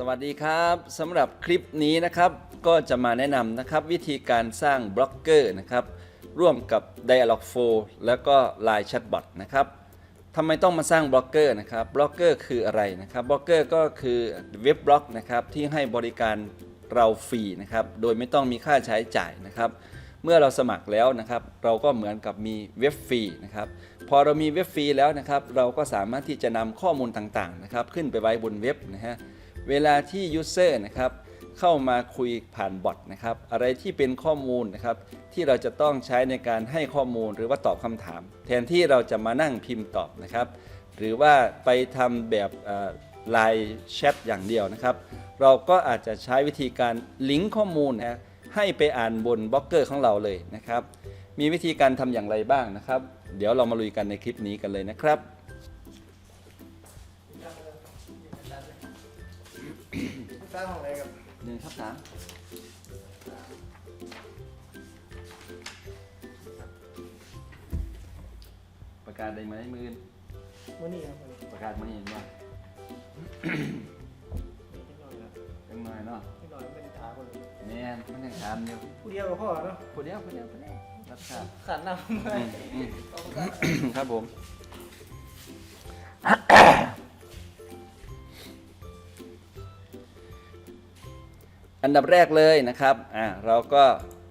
สวัสดีครับสำหรับคลิปนี้นะครับก็จะมาแนะนำนะครับวิธีการสร้างบล็อกเกอร์นะครับร่วมกับ Dialog4 แล้วก็ Line Chatbot นะครับทำไมต้องมาสร้างบล็อกเกอร์นะครับบล็อกเกอร์คืออะไรนะครับบล็อกเกอร์ก็คือเว็บบล็อกนะครับที่ให้บริการเราฟรีนะครับโดยไม่ต้องมีค่าใช้จ่ายนะครับ เมื่อเราสมัครแล้วนะครับ เราก็เหมือนกับมีเว็บฟรีนะครับพอเรามีเว็บฟรีแล้วนะครับ เราก็สามารถที่จะนำข้อมูลต่างๆนะครับขึ้นไปไว้บนเว็บนะฮะ เวลาที่ยูเซอร์นะครับเข้ามาคุยผ่านบอทนะครับอะไรที่เป็นข้อมูลนะครับที่เราจะต้องใช้ในการให้ข้อมูลหรือว่าตอบคำถาม แทนที่เราจะมานั่งพิมพ์ตอบนะครับหรือว่าไปทำแบบไลน์แชทอย่างเดียวนะครับ เราก็อาจจะใช้วิธีการลิงก์ข้อมูลนะให้ไปอ่านบนบล็อกเกอร์ของเราเลยนะครับ มีวิธีการทำอย่างไรบ้างนะครับ เดี๋ยวเรามาลุยกันในคลิปนี้กันเลยนะครับ ร้างของอะไรกับหนึ่งครับสามประกาศได้ไหมมือมื่อนี้ครับมื่อนี้ประกาศมาเห็นว่านิดหน่อยครับจังหน่อยเนาะนิดหน่อยเป็นขาคนแม่นมันยังถามอยู่ผู้เดียวกับพ่อเนาะคนเดียวคนเดียวคนเดียวรับทราบขันน้ำไปอืมครับผม อันดับแรกเลยนะครับอ่าเราก็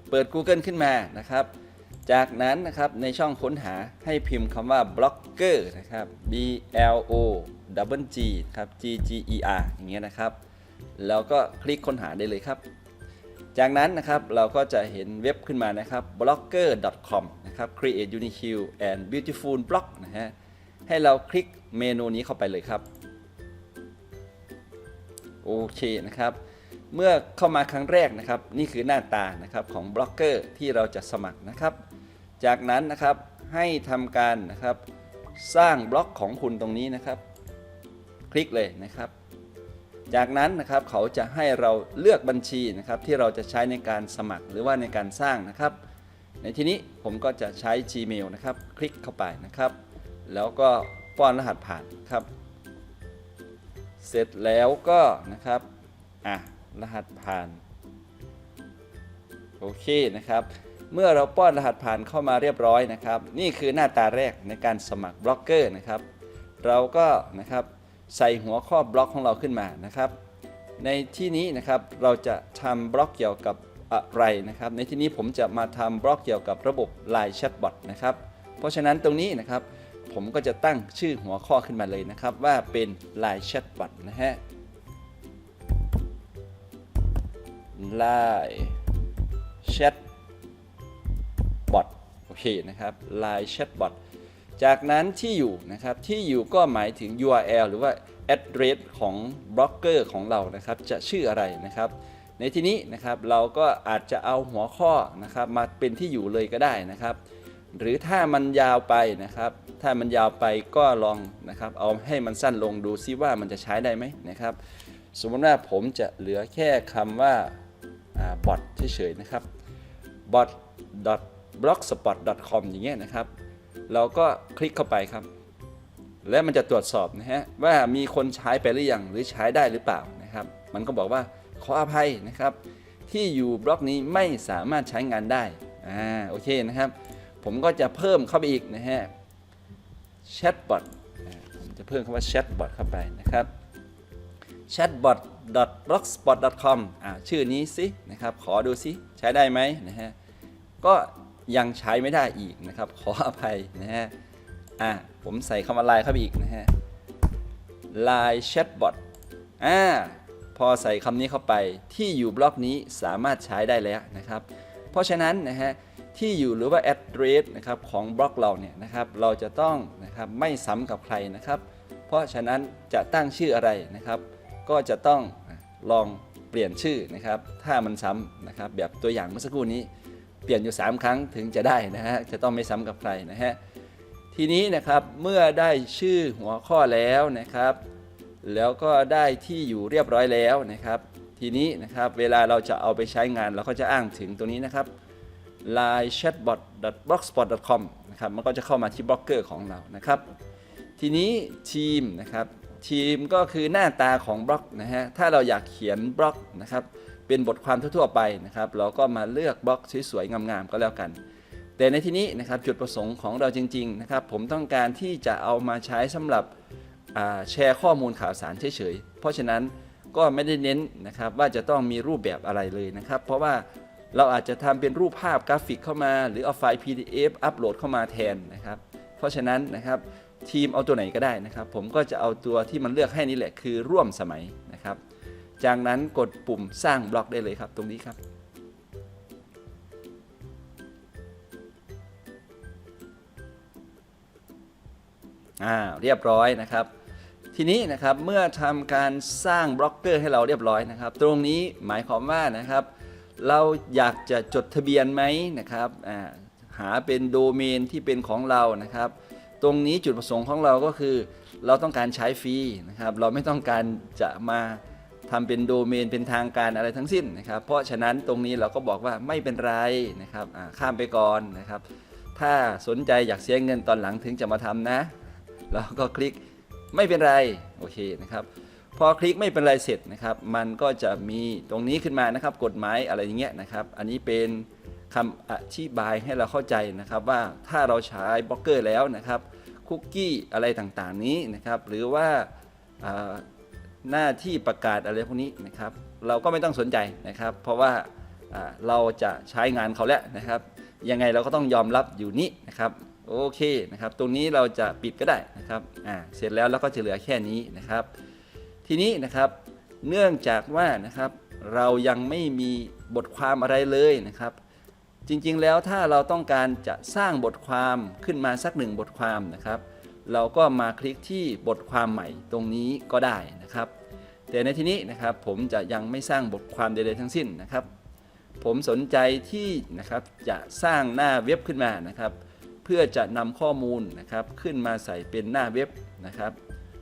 เปิด Google ขึ้นมานะครับ จากนั้นนะครับในช่องค้นหาให้พิมพ์คำว่า blogger นะครับ b l o w g ครับ g g e r อย่างเงี้ยนะครับ แล้วก็คลิกค้นหาได้เลยครับ จากนั้นนะครับเราก็จะเห็นเว็บขึ้นมานะครับ blogger.com นะครับ create unique and beautiful blog นะฮะให้เราคลิกเมนูนี้เข้าไปเลยครับ โอเคนะครับ เมื่อเข้ามาครั้งแรกนะครับ นี่คือหน้าตานะครับของบล็อกเกอร์ที่เราจะสมัครนะครับ จากนั้นนะครับให้ทำการนะครับสร้างบล็อกของคุณตรงนี้นะครับ คลิกเลยนะครับ จากนั้นนะครับเขาจะให้เราเลือกบัญชีนะครับ ที่เราจะใช้ในการสมัครหรือว่าในการสร้างนะครับ ในที่นี้ผมก็จะใช้ Gmail นะครับ คลิกเข้าไปนะครับ แล้วก็ป้อนรหัสผ่านครับ เสร็จแล้วก็นะครับอะ รหัสผ่าน โอเคนะครับ เมื่อเราป้อนรหัสผ่านเข้ามาเรียบร้อยนะครับ นี่คือหน้าตาแรกในการสมัครบล็อกเกอร์นะครับ เราก็นะครับใส่หัวข้อบล็อกของเราขึ้นมานะครับ ในที่นี้นะครับเราจะทำบล็อกเกี่ยวกับอะไรนะครับ ในที่นี้ผมจะมาทำบล็อกเกี่ยวกับระบบ Line Chatbot นะครับ เพราะฉะนั้นตรงนี้นะครับผมก็จะตั้งชื่อหัวข้อขึ้นมาเลยนะครับ ว่าเป็น Line Chatbot นะฮะ Line Chatbot โอเคนะครับ Line Chatbot จากนั้นที่อยู่นะครับที่อยู่ก็หมายถึง URL หรือว่า address ของบล็อกเกอร์ของเรานะครับจะชื่ออะไรนะครับ ในที่นี้นะครับเราก็อาจจะเอาหัวข้อนะครับมาเป็นที่อยู่เลยก็ได้นะครับ หรือถ้ามันยาวไปนะครับ ถ้ามันยาวไปก็ลองนะครับเอาให้มันสั้นลงดูซิว่ามันจะใช้ได้ไหมนะครับ สมมติว่าผมจะเหลือแค่คำว่า บอทเฉยๆนะครับ bot blogspot com อย่างเงี้ยนะครับ เราก็คลิกเข้าไปครับ และมันจะตรวจสอบนะฮะว่ามีคนใช้ไปหรือยังหรือใช้ได้หรือเปล่านะครับ มันก็บอกว่าขออภัยนะครับ ที่อยู่บล็อกนี้ไม่สามารถใช้งานได้อ่าโอเคนะครับ ผมก็จะเพิ่มเข้าไปอีกนะฮะแชทบอทจะเพิ่มคำว่าแชทบอทเข้าไปนะครับ chatbot.blogspot.com อ่าชื่อนี้สินะครับ ขอดูสิใช้ได้ไหมนะฮะ ก็ยังใช้ไม่ได้อีกนะครับ ขออภัยนะฮะ อ่าผมใส่คำว่าไลน์เข้าไปอีกนะฮะ Line Chatbot อ่าพอใส่คำนี้เข้าไปที่อยู่บล็อกนี้สามารถใช้ได้แล้วนะครับ เพราะฉะนั้นนะฮะที่อยู่หรือว่า address นะครับของบล็อกเราเนี่ยนะครับเราจะต้องนะครับไม่ซ้ำกับใครนะครับ เพราะฉะนั้นจะตั้งชื่ออะไรนะครับ ก็จะต้อง ลองเปลี่ยนชื่อนะครับ ถ้ามันซ้ำนะครับ แบบตัวอย่างเมื่อสักครู่นี้ เปลี่ยนอยู่ 3 ครั้งถึงจะได้นะฮะ จะต้องไม่ซ้ำกับใครนะฮะ ทีนี้นะครับ เมื่อได้ชื่อหัวข้อแล้วนะครับ แล้วก็ได้ที่อยู่เรียบร้อยแล้วนะครับ ทีนี้นะครับ เวลาเราจะเอาไปใช้งานเราก็จะอ้างถึงตัวนี้นะครับ line chatbot blogspot com นะครับ มันก็จะเข้ามาที่บล็อกเกอร์ของเรานะครับ ทีนี้ทีมนะครับ ทีมก็คือหน้าตาของบล็อกนะฮะ ถ้าเราอยากเขียนบล็อกนะครับ เป็นบทความทั่วๆไปนะครับ เราก็มาเลือกบล็อกสวยๆงามๆก็แล้วกัน แต่ในที่นี้นะครับจุดประสงค์ของเราจริงๆนะครับ ผมต้องการที่จะเอามาใช้สำหรับแชร์ข้อมูลข่าวสารเฉยๆ เพราะฉะนั้นก็ไม่ได้เน้นนะครับว่าจะต้องมีรูปแบบอะไรเลยนะครับ เพราะว่าเราอาจจะทำเป็นรูปภาพกราฟิกเข้ามา หรือเอาไฟล์ PDF อัปโหลดเข้ามาแทนนะครับ เพราะฉะนั้นนะครับ ทีมเอาตัวไหนก็ได้นะครับ ผมก็จะเอาตัวที่มันเลือกให้นี่แหละคือร่วมสมัยนะครับ จากนั้นกดปุ่มสร้างบล็อกได้เลยครับ ตรงนี้ครับอ่าเรียบร้อยนะครับ ทีนี้นะครับเมื่อทำการสร้างบล็อกเกอร์ให้เราเรียบร้อยนะครับ ตรงนี้หมายความว่านะครับ เราอยากจะจดทะเบียนไหมนะครับอ่าหาเป็นโดเมนที่เป็นของเรานะครับ ตรงนี้จุดประสงค์ของเราก็คือ เราต้องการใช้ฟรีนะครับ เราไม่ต้องการจะมาทำเป็นโดเมนเป็นทางการอะไรทั้งสิ้นนะครับ เพราะฉะนั้นตรงนี้เราก็บอกว่าไม่เป็นไรนะครับข้ามไปก่อนนะครับ ถ้าสนใจอยากเสียเงินตอนหลังถึงจะมาทำนะ เราก็คลิกไม่เป็นไรโอเคนะครับ พอคลิกไม่เป็นไรเสร็จนะครับ มันก็จะมีตรงนี้ขึ้นมานะครับ กฎหมายอะไรอย่างเงี้ยนะครับ อันนี้เป็น คำอธิบายให้เราเข้าใจนะครับว่าถ้าเราใช้บล็อกเกอร์แล้วนะครับคุกกี้อะไรต่างๆนี้นะครับ หรือว่าหน้าที่ประกาศอะไรพวกนี้นะครับ เราก็ไม่ต้องสนใจนะครับ เพราะว่าเราจะใช้งานเขาแล้วนะครับ ยังไงเราก็ต้องยอมรับอยู่นี่นะครับโอเคนะครับ ตรงนี้เราจะปิดก็ได้นะครับอ่าเสร็จแล้วเราก็จะเหลือแค่นี้นะครับ ทีนี้นะครับเนื่องจากว่านะครับเรายังไม่มีบทความอะไรเลยนะครับ จริงๆ แล้วถ้าเราต้องการจะสร้างบทความขึ้นมาสักหนึ่งบทความนะครับ เราก็มาคลิกที่บทความใหม่ตรงนี้ก็ได้นะครับ แต่ในที่นี้นะครับผมจะยังไม่สร้างบทความใดๆทั้งสิ้นนะครับ ผมสนใจที่นะครับจะสร้างหน้าเว็บขึ้นมานะครับ เพื่อจะนำข้อมูลนะครับขึ้นมาใส่เป็นหน้าเว็บนะครับ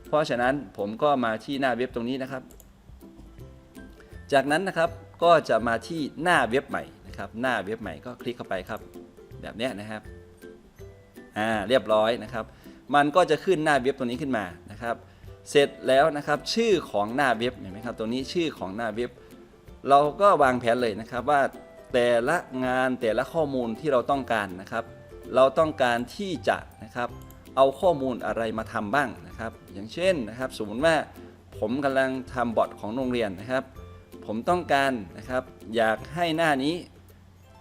เพราะฉะนั้นผมก็มาที่หน้าเว็บตรงนี้นะครับ จากนั้นนะครับก็จะมาที่หน้าเว็บใหม่ ครับหน้าเว็บใหม่ก็คลิกเข้าไปครับ แบบนี้นะครับอ่าเรียบร้อยนะครับ มันก็จะขึ้นหน้าเว็บตรงนี้ขึ้นมานะครับ เสร็จแล้วนะครับชื่อของหน้าเว็บเห็นไหมครับตัวนี้ชื่อของหน้าเว็บ เราก็วางแผนเลยนะครับว่าแต่ละงานแต่ละข้อมูลที่เราต้องการนะครับ เราต้องการที่จะนะครับเอาข้อมูลอะไรมาทำบ้างนะครับ อย่างเช่นนะครับ สมมติว่าผมกำลังทำบอทของโรงเรียนนะครับ ผมต้องการนะครับอยากให้หน้านี้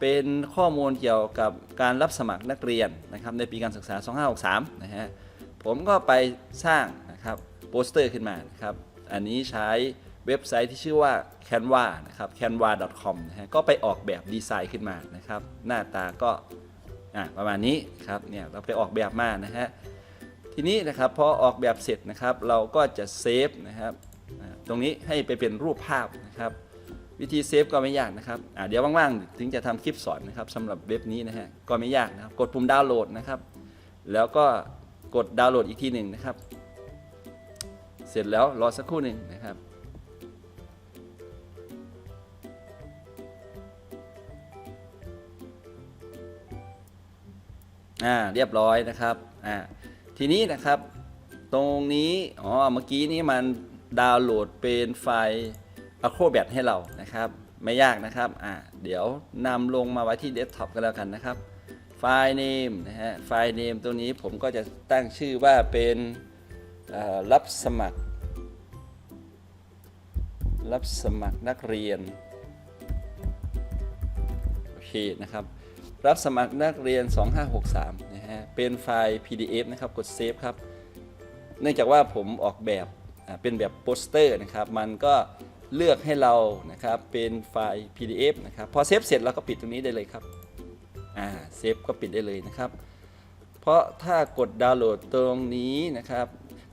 เป็นข้อมูลเกี่ยวกับการรับสมัครนักเรียนนะครับในปีการศึกษา 2563 นะฮะ ผมก็ไปสร้างนะครับโปสเตอร์ขึ้นมานะครับ อันนี้ใช้เว็บไซต์ที่ชื่อว่า canva นะครับ canva.com นะฮะ ก็ไปออกแบบดีไซน์ขึ้นมานะครับ หน้าตาก็อะประมาณนี้ครับ เนี่ยเราไปออกแบบมานะฮะ ทีนี้นะครับพอออกแบบเสร็จนะครับเราก็จะเซฟนะครับตรงนี้ให้ไปเป็นรูปภาพนะครับ วิธีเซฟก็ไม่ยากนะครับเดี๋ยวว่างๆ ถึงจะทำคลิปสอนนะครับสำหรับเว็บนี้นะฮะก็ไม่ยากนะครับ กดปุ่มดาวน์โหลดนะครับ แล้วก็กดดาวน์โหลดอีกทีหนึ่งนะครับ เสร็จแล้วรอสักครู่หนึ่งนะครับอ่าเรียบร้อยนะครับอ่าทีนี้นะครับตรงนี้อ๋อเมื่อกี้นี้มันดาวน์โหลดเป็นไฟล์ Acrobat ให้เรานะครับ ไม่ยากนะครับอ่าเดี๋ยวนำลงมาไว้ที่เดสก์ท็อปกันแล้วกันนะครับ ไฟล์ name นะฮะไฟล์ name ตัวนี้ผมก็จะตั้งชื่อว่าเป็นรับสมัคร รับสมัครนักเรียนโอเคนะครับรับสมัครนักเรียน 2563 นะฮะ เป็นไฟล์ PDF นะครับ กดเซฟครับ เนื่องจากว่าผมออกแบบเป็นแบบโปสเตอร์นะครับ มันก็ เลือกให้เรานะครับเป็นไฟล์ PDF นะครับพอเซฟเสร็จเราก็ปิดตรงนี้ได้เลยครับอ่าเซฟก็ปิดได้เลยนะครับ เพราะถ้ากดดาวน์โหลดตรงนี้นะครับ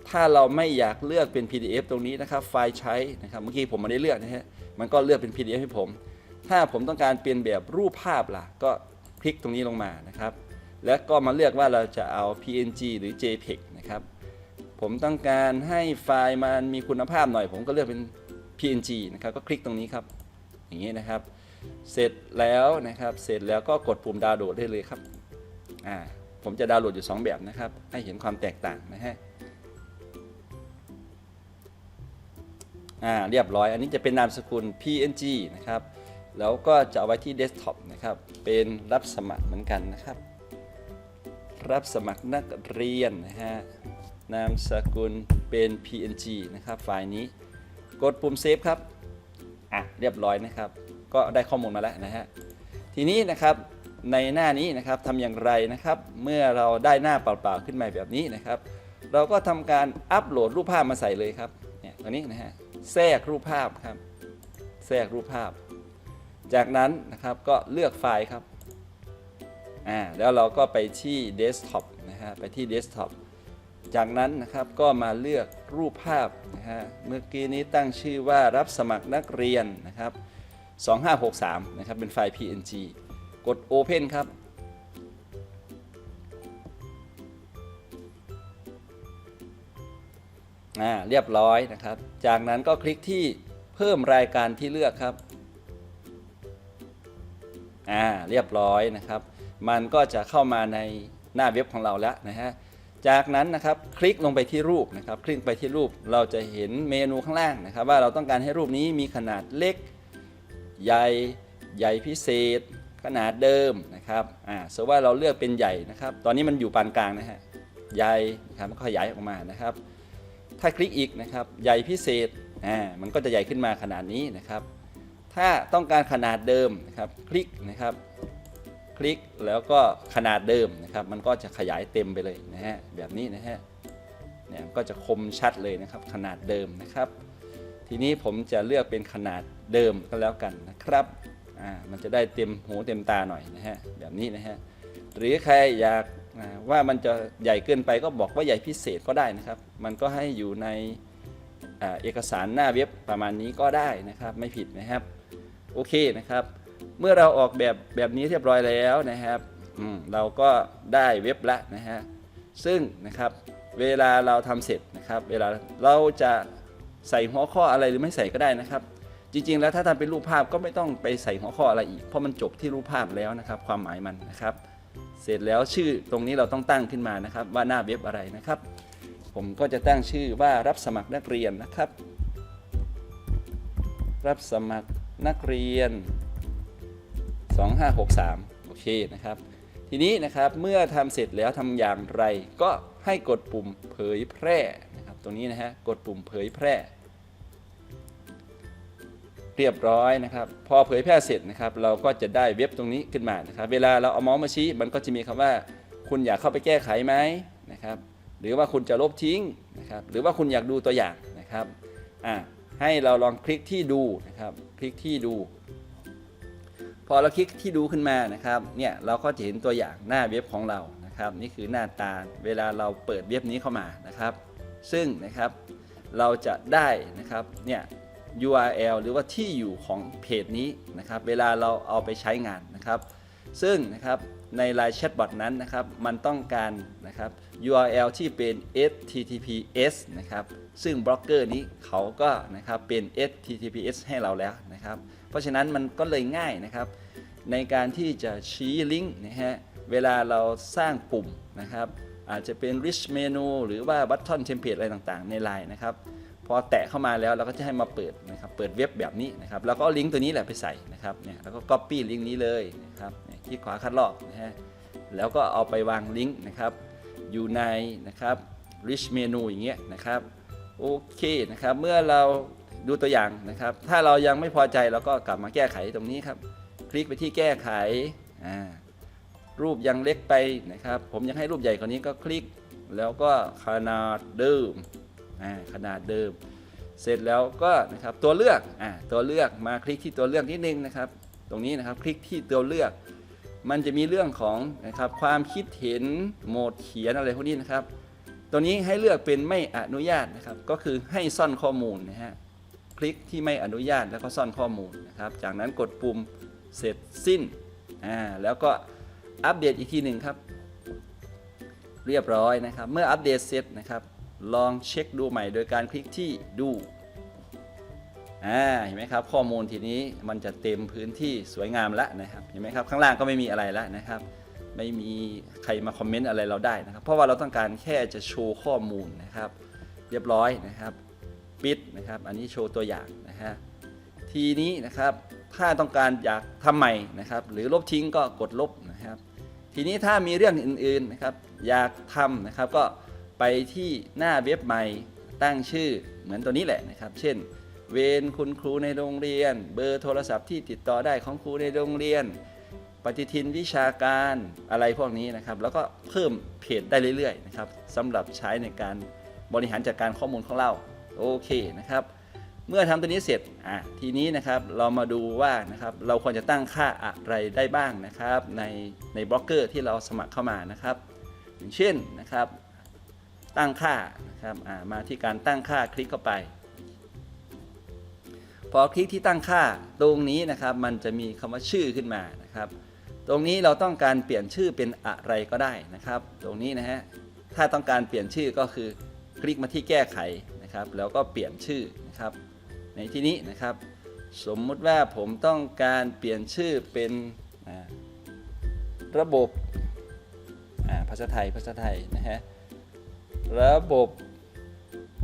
ถ้าเราไม่อยากเลือกเป็น PDF ตรงนี้นะครับ ไฟล์ใช้นะครับเมื่อกี้ผมไม่ได้เลือกนะฮะมันก็เลือกเป็น PDF ให้ผม ถ้าผมต้องการเปลี่ยนแบบรูปภาพล่ะ ก็คลิกตรงนี้ลงมานะครับ แล้วก็มาเลือกว่าเราจะเอา PNG หรือ JPEG นะครับผมต้องการให้ไฟล์มันมีคุณภาพหน่อย ผมก็เลือกเป็น PNG นะครับก็คลิกตรงนี้ครับอย่างนี้นะครับ เสร็จแล้วนะครับเสร็จแล้วก็กดปุ่มดาวน์โหลดได้เลยครับอ่าผมจะดาวน์โหลดอยู่ 2 แบบนะครับ ให้เห็นความแตกต่างนะฮะอ่าเรียบร้อย อันนี้จะเป็นนามสกุล png นะครับ แล้วก็จะเอาไว้ที่เดสก์ท็อปนะครับ เป็นรับสมัครเหมือนกันนะครับ รับสมัครนักเรียนนะฮะ นามสกุลเป็น png นะครับ ไฟล์นี้ กดปุ่มเซฟครับอะเรียบร้อยนะครับ ก็ได้ข้อมูลมาแล้วนะฮะทีนี้นะครับในหน้านี้นะครับทำอย่างไรนะครับ เมื่อเราได้หน้าเปล่าๆขึ้นมาแบบนี้นะครับ เราก็ทำการอัปโหลดรูปภาพมาใส่เลยครับเนี่ยตรงนี้นะฮะแทรกรูปภาพครับ แทรกรูปภาพ จากนั้นนะครับก็เลือกไฟล์ครับอ่าแล้วเราก็ไปที่เดสก์ท็อปนะฮะไปที่เดสก์ท็อป จากนั้นนะครับก็มาเลือกรูปภาพนะฮะเมื่อกี้นี้ตั้งชื่อว่ารับสมัครนักเรียนนะครับ2563นะครับเป็นไฟล์ PNG กด Open ครับอ่าเรียบร้อยนะครับ จากนั้นก็คลิกที่เพิ่มรายการที่เลือกครับ อ่า เรียบร้อยนะครับ มันก็จะเข้ามาในหน้าเว็บของเราแล้วนะฮะ จากนั้นนะครับคลิกลงไปที่รูปนะครับ คลิกไปที่รูปเราจะเห็นเมนูข้างล่างนะครับ ว่าเราต้องการให้รูปนี้มีขนาดเล็ก ใหญ่ ใหญ่พิเศษ ขนาดเดิมนะครับอ่าสมมติว่าเราเลือกเป็นใหญ่นะครับ ตอนนี้มันอยู่ปานกลางนะฮะใหญ่นะครับมันก็ขยายออกมานะครับ ถ้าคลิกอีกนะครับใหญ่พิเศษอ่ามันก็จะใหญ่ขึ้นมาขนาดนี้นะครับ ถ้าต้องการขนาดเดิมนะครับ คลิกนะครับ คลิกแล้วก็ขนาดเดิมนะครับ มันก็จะขยายเต็มไปเลยนะฮะแบบนี้นะฮะเนี่ยก็จะคมชัดเลยนะครับ ขนาดเดิมนะครับ ทีนี้ผมจะเลือกเป็นขนาดเดิมก็แล้วกันนะครับอ่ามันจะได้เต็มหูเต็มตาหน่อยนะฮะแบบนี้นะฮะหรือใครอยากว่ามันจะใหญ่เกินไปก็บอกว่าใหญ่พิเศษก็ได้นะครับ มันก็ให้อยู่ในอเอกสารหน้าเว็บประมาณนี้ก็ได้นะครับ ไม่ผิดนะครับ โอเคนะครับ เมื่อเราออกแบบแบบนี้เรียบร้อยแล้วนะครับเราก็ได้เว็บละนะฮะซึ่งนะครับเวลาเราทำเสร็จนะครับเวลาเราจะใส่หัวข้ออะไรหรือไม่ใส่ก็ได้นะครับ จริงๆ แล้วถ้าทำเป็นรูปภาพก็ไม่ต้องไปใส่หัวข้ออะไรอีก เพราะมันจบที่รูปภาพแล้วนะครับ ความหมายมันนะครับ เสร็จแล้วชื่อตรงนี้เราต้องตั้งขึ้นมานะครับ ว่าหน้าเว็บอะไรนะครับ ผมก็จะตั้งชื่อว่ารับสมัครนักเรียนนะครับ รับสมัครนักเรียน 2563 โอเคนะครับ ทีนี้นะครับเมื่อทำเสร็จแล้วทำอย่างไร ก็ให้กดปุ่มเผยแพร่นะครับตรงนี้นะฮะกดปุ่มเผยแพร่ เรียบร้อยนะครับ พอเผยแพร่เสร็จนะครับ เราก็จะได้เว็บตรงนี้ขึ้นมานะครับ เวลาเราเอาเมาส์มาชี้มันก็จะมีคำว่า คุณอยากเข้าไปแก้ไขไหมนะครับ หรือว่าคุณจะลบทิ้งนะครับ หรือว่าคุณอยากดูตัวอย่างนะครับอะให้เราลองคลิกที่ดูนะครับ คลิกที่ดู พอเราคลิกที่ดูขึ้นมานะครับเนี่ยเราก็จะเห็นตัวอย่างหน้าเว็บของเรานะครับนี่คือหน้าตาเวลาเราเปิดเว็บนี้เข้ามานะครับ ซึ่งนะครับเราจะได้นะครับเนี่ย URL หรือว่าที่อยู่ของเพจนี้นะครับ เวลาเราเอาไปใช้งานนะครับ ซึ่งนะครับใน Line Chatbot นั้นนะครับ มันต้องการนะครับ URL ที่เป็น HTTPS นะครับ ซึ่งบล็อกเกอร์นี้เขาก็นะครับเป็น HTTPS ให้เราแล้วนะครับ เพราะฉะนั้นมันก็เลยง่ายนะครับ ในการที่จะชี้ลิงก์นะฮะเวลาเราสร้างปุ่มนะครับ อาจจะเป็น rich menu หรือว่า button template อะไรต่างๆ ใน Line นะครับพอแตะเข้ามาแล้วเราก็จะให้มาเปิดนะครับเปิดเว็บแบบนี้นะครับแล้วก็ลิงก์ตัวนี้แหละไปใส่นะครับเนี่ยแล้วก็ copy ลิงก์นี้เลยนะครับคลิกขวาคัดลอกนะฮะแล้วก็เอาไปวางลิงก์นะครับอยู่ในนะครับ rich menu อย่างเงี้ยนะครับโอเคนะครับเมื่อเรา ดูตัวอย่างนะครับ ถ้าเรายังไม่พอใจเราก็กลับมาแก้ไขตรงนี้ครับ คลิกไปที่แก้ไขรูปยังเล็กไปนะครับ ผมยังให้รูปใหญ่กว่านี้ก็คลิก แล้วก็ขนาดเดิมขนาดเดิม เสร็จแล้วก็นะครับตัวเลือกอตัวเลือกมาคลิกที่ตัวเลือกนิดนึงนะครับ ตรงนี้นะครับคลิกที่ตัวเลือก มันจะมีเรื่องของนะครับความคิดเห็นโหมดเขียนอะไรพวกนี้นะครับ ตัวนี้ให้เลือกเป็นไม่อนุญาตนะครับ ก็คือให้ซ่อนข้อมูลนะฮะ คลิกที่ไม่อนุญาตแล้วก็ซ่อนข้อมูลนะครับ จากนั้นกดปุ่มเสร็จสิ้นอ่าแล้วก็อัปเดตอีกทีหนึ่งครับ เรียบร้อยนะครับ เมื่ออัปเดตเสร็จนะครับ ลองเช็คดูใหม่โดยการคลิกที่ดูอ่าเห็นไหมครับ ข้อมูลทีนี้มันจะเต็มพื้นที่สวยงามแล้วนะครับเห็นไหมครับข้างล่างก็ไม่มีอะไรแล้วนะครับ ไม่มีใครมาคอมเมนต์อะไรเราได้นะครับ เพราะว่าเราต้องการแค่จะโชว์ข้อมูลนะครับ เรียบร้อยนะครับ ปิดนะครับ อันนี้โชว์ตัวอย่างนะฮะทีนี้นะครับถ้าต้องการอยากทำใหม่นะครับ หรือลบทิ้งก็กดลบนะครับ ทีนี้ถ้ามีเรื่องอื่นๆนะครับ อยากทำนะครับก็ไปที่หน้าเว็บใหม่ตั้งชื่อเหมือนตัวนี้แหละนะครับ เช่น เวรคุณครูในโรงเรียน เบอร์โทรศัพท์ที่ติดต่อได้ของครูในโรงเรียน ปฏิทินวิชาการอะไรพวกนี้นะครับ แล้วก็เพิ่มเพจได้เรื่อยๆนะครับสำหรับใช้ในการบริหารจัดการข้อมูลของเรา โอเคนะครับ เมื่อทำตัวนี้เสร็จอะทีนี้นะครับเรามาดูว่านะครับเราควรจะตั้งค่าอะไรได้บ้างนะครับ ในในบล็อกเกอร์ที่เราสมัครเข้ามานะครับ อย่างเช่นนะครับ ตั้งค่านะครับอ่ามาที่การตั้งค่าคลิกเข้าไป พอคลิกที่ตั้งค่าตรงนี้นะครับ มันจะมีคำว่าชื่อขึ้นมานะครับ ตรงนี้เราต้องการเปลี่ยนชื่อเป็นอะไรก็ได้นะครับ ตรงนี้นะฮะถ้าต้องการเปลี่ยนชื่อก็คือคลิกมาที่แก้ไข นะครับ แล้วก็เปลี่ยนชื่อนะครับ ในที่นี้นะครับ สมมุติว่าผมต้องการเปลี่ยนชื่อเป็นระบบภาษาไทยภาษาไทยนะฮะระบบ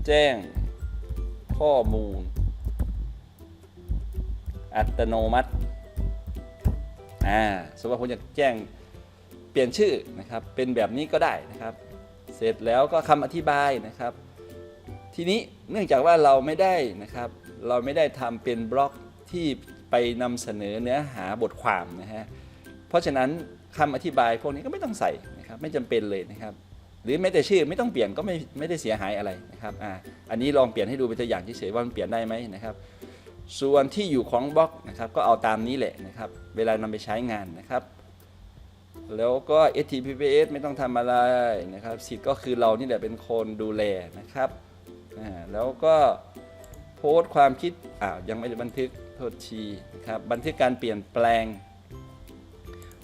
แจ้งข้อมูล อัตโนมัติอ่าสมมติว่าผมอยากแจ้งเปลี่ยนชื่อนะครับเป็นแบบนี้ก็ได้นะครับ เสร็จแล้วก็คำอธิบายนะครับ ทีนี้เนื่องจากว่าเราไม่ได้นะครับ เราไม่ได้ทำเป็นบล็อกที่ไปนำเสนอเนื้อหาบทความนะฮะเพราะฉะนั้นคำอธิบายพวกนี้ก็ไม่ต้องใส่นะครับไม่จำเป็นเลยนะครับ หรือแม้แต่ชื่อไม่ต้องเปลี่ยนก็ไม่ไม่ได้เสียหายอะไรนะครับอ่าอันนี้ลองเปลี่ยนให้ดูเป็นตัวอย่างเฉยๆว่ามันเปลี่ยนได้ไหมนะครับ ส่วนที่อยู่ของบล็อกนะครับก็เอาตามนี้แหละนะครับ เวลานำไปใช้งานนะครับแล้วก็ HTTPS ไม่ต้องทำอะไรนะครับ สิทธิ์ก็คือเรานี่แหละเป็นคนดูแลนะครับ แล้วก็โพสต์ความคิดอ้าวยังไม่ได้บันทึกโทษทีนะครับบันทึกการเปลี่ยนแปลง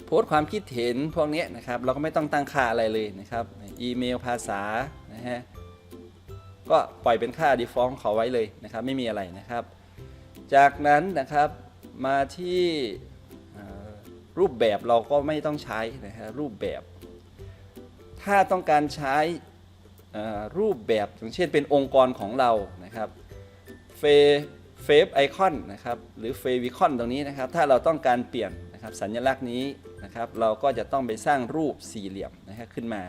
โพสต์ความคิดเห็นพวกนี้นะครับเราก็ไม่ต้องตั้งค่าอะไรเลยนะครับอีเมลภาษานะฮะก็ปล่อยเป็นค่า default เขาไว้เลยนะครับไม่มีอะไรนะครับ จากนั้นนะครับมาที่รูปแบบเราก็ไม่ต้องใช้นะฮะรูปแบบ ถ้าต้องการใช้ รูปแบบอย่างเช่นเป็นองค์กรของเรานะครับเฟเฟฟไอคอนนะครับหรือเฟวิคอนตรงนี้นะครับ ถ้าเราต้องการเปลี่ยนนะครับสัญลักษณ์นี้นะครับ เราก็จะต้องไปสร้างรูปสี่เหลี่ยมนะครับขึ้นมา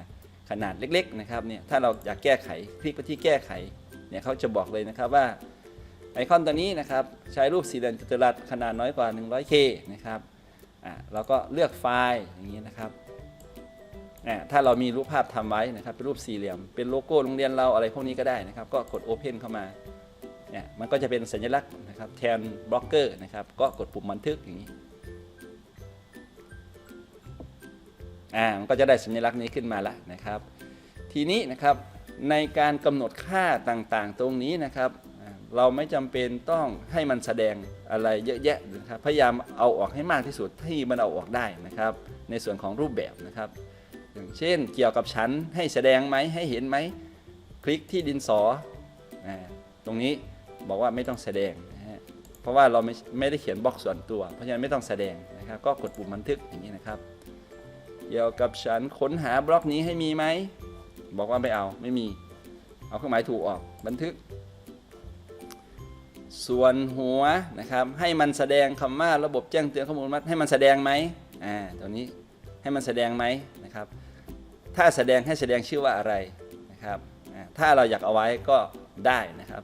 ขนาดเล็กๆนะครับเนี่ยถ้าเราอยากแก้ไขคลิกไปที่แก้ไขเนี่ยเขาจะบอกเลยนะครับว่าไอคอนตัวนี้นะครับใช้รูปสี่เหลี่ยมจัตุรัสขนาดน้อยกว่า 100K นะครับอ่าเราก็เลือกไฟล์อย่างนี้นะครับ อ่าถ้าเรามีรูปภาพทำไว้นะครับเป็นรูปสี่เหลี่ยม เป็นโลโก้โรงเรียนเราอะไรพวกนี้ก็ได้นะครับ ก็กด Open เข้ามาเนี่ยมันก็จะเป็นสัญลักษณ์นะครับแทนบล็อกเกอร์นะครับ ก็กดปุ่มบันทึกอย่างนี้อ่ามันก็จะได้สัญลักษณ์นี้ขึ้นมาแล้วนะครับ ทีนี้นะครับในการกำหนดค่าต่างๆ ตรงนี้นะครับ เราไม่จำเป็นต้องให้มันแสดงอะไรเยอะแยะนะครับ พยายามเอาออกให้มากที่สุดที่มันเอาออกได้นะครับ ในส่วนของรูปแบบนะครับ อย่างเช่น เกี่ยวกับชั้นให้แสดงไหมให้เห็นไหม คลิกที่ดินสอตรงนี้บอกว่าไม่ต้องแสดงนะฮะเพราะว่าเราไม่ไม่ได้เขียนบล็อกส่วนตัว เพราะฉะนั้นไม่ต้องแสดงนะครับก็กดปุ่มบันทึกอย่างนี้นะครับ เกี่ยวกับฉันค้นหาบล็อกนี้ให้มีไหมบอกว่าไม่เอาไม่มี เอาเครื่องหมายถูกออกบันทึก ส่วนหัวนะครับให้มันแสดงคำว่าระบบแจ้งเตือนข้อมูลมัดให้มันแสดงไหมอ่าตัวนี้ให้มันแสดงไหมนะครับ ถ้าแสดงให้แสดงชื่อว่าอะไรนะครับถ้าเราอยากเอาไว้ก็ได้นะครับ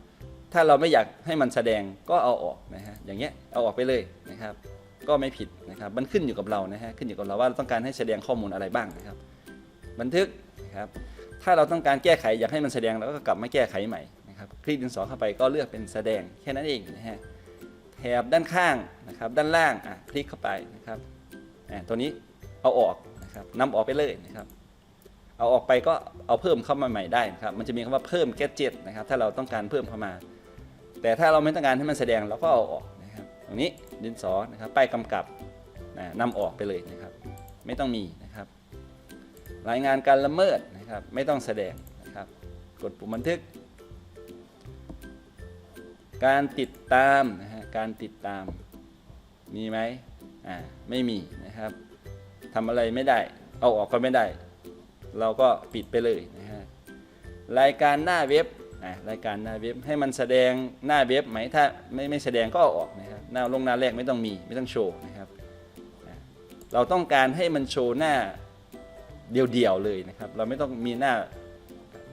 ถ้าเราไม่อยากให้มันแสดงก็เอาออกนะฮะอย่างเงี้ยเอาออกไปเลยนะครับ ก็ไม่ผิดนะครับมันขึ้นอยู่กับเรานะฮะขึ้นอยู่กับเราว่าเราต้องการให้แสดงข้อมูลอะไรบ้างนะครับ บันทึกนะครับถ้าเราต้องการแก้ไขอยากให้มันแสดงเราก็กลับมาแก้ไขใหม่นะครับคลิกดินสอเข้าไปก็เลือกเป็นแสดงแค่นั้นเองนะฮะแถบด้านข้างนะครับด้านล่างอะคลิกเข้าไปนะครับอ่าตัวนี้เอาออกนะครับนำออกไปเลยนะครับ เอาออกไปก็เอาเพิ่มเข้ามาใหม่ได้นะครับ มันจะมีคำว่าเพิ่มแกจิตนะครับ ถ้าเราต้องการเพิ่มเข้ามา แต่ถ้าเราไม่ต้องการให้มันแสดงเราก็เอาออกนะครับ ตรงนี้ดินสอนะครับป้ายกำกับนะนำออกไปเลยนะครับ ไม่ต้องมีนะครับ รายงานการละเมิดนะครับ ไม่ต้องแสดงนะครับ กดปุ่มบันทึก การติดตามนะฮะการติดตามมีไหมอ่าไม่มีนะครับทำอะไรไม่ได้ เอาออกก็ไม่ได้ เราก็ปิดไปเลยนะฮะรายการหน้าเว็บอ่ารายการหน้าเว็บให้มันแสดงหน้าเว็บไหมถ้าไม่ไม่แสดงก็เอาออกนะครับหน้าลงหน้าแรกไม่ต้องมีไม่ต้องโชว์นะครับเราต้องการให้มันโชว์หน้าเดียวๆเลยนะครับ เราไม่ต้องมีหน้า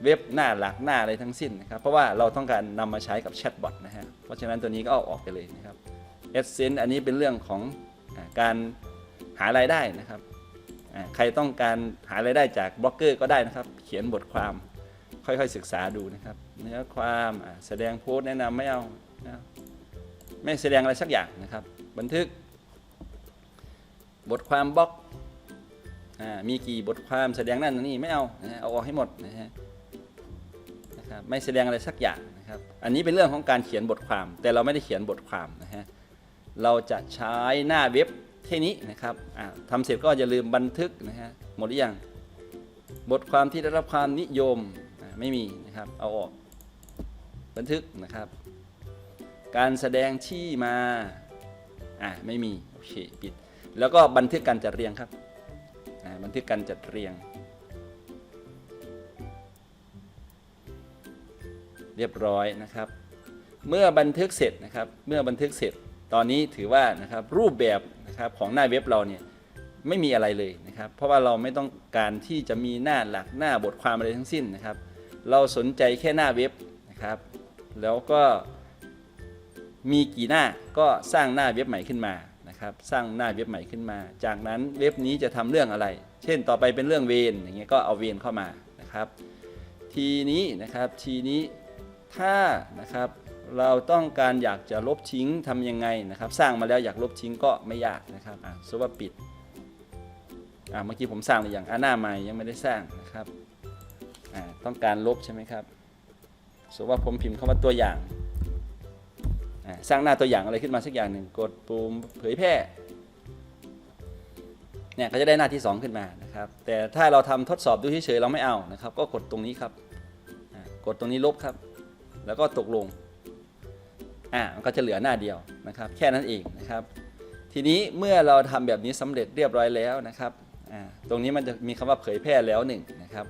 เว็บหน้าหลักหน้าอะไรทั้งสิ้นนะครับ เพราะว่าเราต้องการนำมาใช้กับแชทบอทนะฮะเพราะฉะนั้นตัวนี้ก็เอาออกไปเลยนะครับ AdSense อันนี้เป็นเรื่องของการหารายได้นะครับ ใครต้องการหารายได้จากบล็อกเกอร์ก็ได้นะครับ เขียนบทความค่อยๆศึกษาดูนะครับ เนื้อความแสดงโพสแนะนำไม่เอานะไม่แสดงอะไรสักอย่างนะครับ บันทึก บทความบล็อกอมีกี่บทความแสดงนั่นนี่ไม่เอาเอาออกให้หมดนะฮะนะครับไม่แสดงอะไรสักอย่างนะครับ อันนี้เป็นเรื่องของการเขียนบทความ แต่เราไม่ได้เขียนบทความนะฮะเราจะใช้หน้าเว็บ แค่นี้นะครับอ่าทำเสร็จก็อย่าลืมบันทึกนะฮะหมดหรือยังบทความที่ได้รับความนิยมไม่มีนะครับเอาออกบันทึกนะครับ การแสดงที่มาอ่าไม่มีโอเคปิด แล้วก็บันทึกการจัดเรียงครับบันทึกการจัดเรียง เรียบร้อยนะครับ เมื่อบันทึกเสร็จนะครับ เมื่อบันทึกเสร็จ ตอนนี้ถือว่านะครับรูปแบบนะครับของหน้าเว็บเราเนี่ยไม่มีอะไรเลยนะครับ เพราะว่าเราไม่ต้องการที่จะมีหน้าหลักหน้าบทความอะไรทั้งสิ้นนะครับ เราสนใจแค่หน้าเว็บนะครับ แล้วก็มีกี่หน้าก็สร้างหน้าเว็บใหม่ขึ้นมานะครับ สร้างหน้าเว็บใหม่ขึ้นมา จากนั้นเว็บนี้จะทำเรื่องอะไร เช่นต่อไปเป็นเรื่องเวรอย่างเงี้ยก็เอาเวรเข้ามานะครับ ทีนี้นะครับทีนี้ถ้านะครับ เราต้องการอยากจะลบทิ้งทำยังไงนะครับ สร้างมาแล้วอยากลบทิ้งก็ไม่ยากนะครับอะสมมติว่าปิดอะเมื่อกี้ผมสร้างหรือยังอะหน้าใหม่ยังไม่ได้สร้างนะครับอะต้องการลบใช่ไหมครับสมมติว่าผมพิมพ์คำว่าตัวอย่างอะสร้างหน้าตัวอย่างอะไรขึ้นมาสักอย่างหนึ่งกดปุ่มเผยแพร่เนี่ยก็จะได้หน้าที่ 2 ขึ้นมานะครับ แต่ถ้าเราทำทดสอบดูเฉยๆเราไม่เอานะครับ ก็กดตรงนี้ครับกดตรงนี้ลบครับ แล้วก็ตกลง อ่ามันก็จะเหลือหน้าเดียวนะครับ แค่นั้นเองนะครับ ทีนี้เมื่อเราทำแบบนี้สำเร็จเรียบร้อยแล้วนะครับอ่าตรงนี้มันจะมีคำว่าเผยแพร่แล้วหนึ่งนะครับ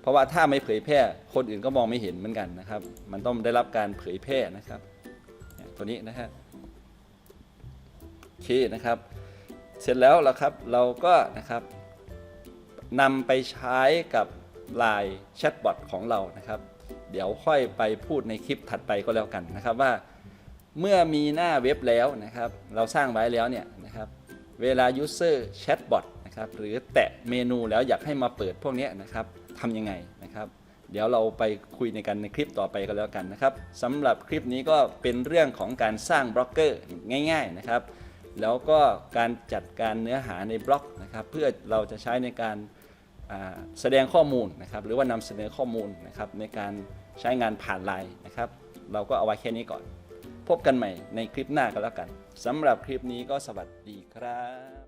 เพราะว่าถ้าไม่เผยแพร่คนอื่นก็มองไม่เห็นเหมือนกันนะครับ มันต้องได้รับการเผยแพร่นะครับเนี่ยตัวนี้นะครับโอเคนะครับ เสร็จแล้วละครับเราก็นะครับนำไปใช้กับ Line แชทบอทของเรานะครับ เดี๋ยวค่อยไปพูดในคลิปถัดไปก็แล้วกันนะครับว่า เมื่อมีหน้าเว็บแล้วนะครับ เราสร้างไว้แล้วเนี่ยนะครับ เวลา user chatbot นะครับ หรือแตะเมนูแล้วอยากให้มาเปิดพวกนี้นะครับทำยังไงนะครับ เดี๋ยวเราไปคุยในกันในคลิปต่อไปก็แล้วกันนะครับสำหรับคลิปนี้ก็เป็นเรื่องของการสร้างบล็อกเกอร์ง่าย ๆนะครับ แล้วก็การจัดการเนื้อหาในบล็อกนะครับ เพื่อเราจะใช้ในการแสดงข้อมูลนะครับหรือว่านำเสนอข้อมูลนะครับในการใช้งานผ่านไลน์นะครับ เราก็เอาไว้แค่นี้ก่อน พบกันใหม่ในคลิปหน้ากันแล้วกันสำหรับคลิปนี้ก็สวัสดีครับ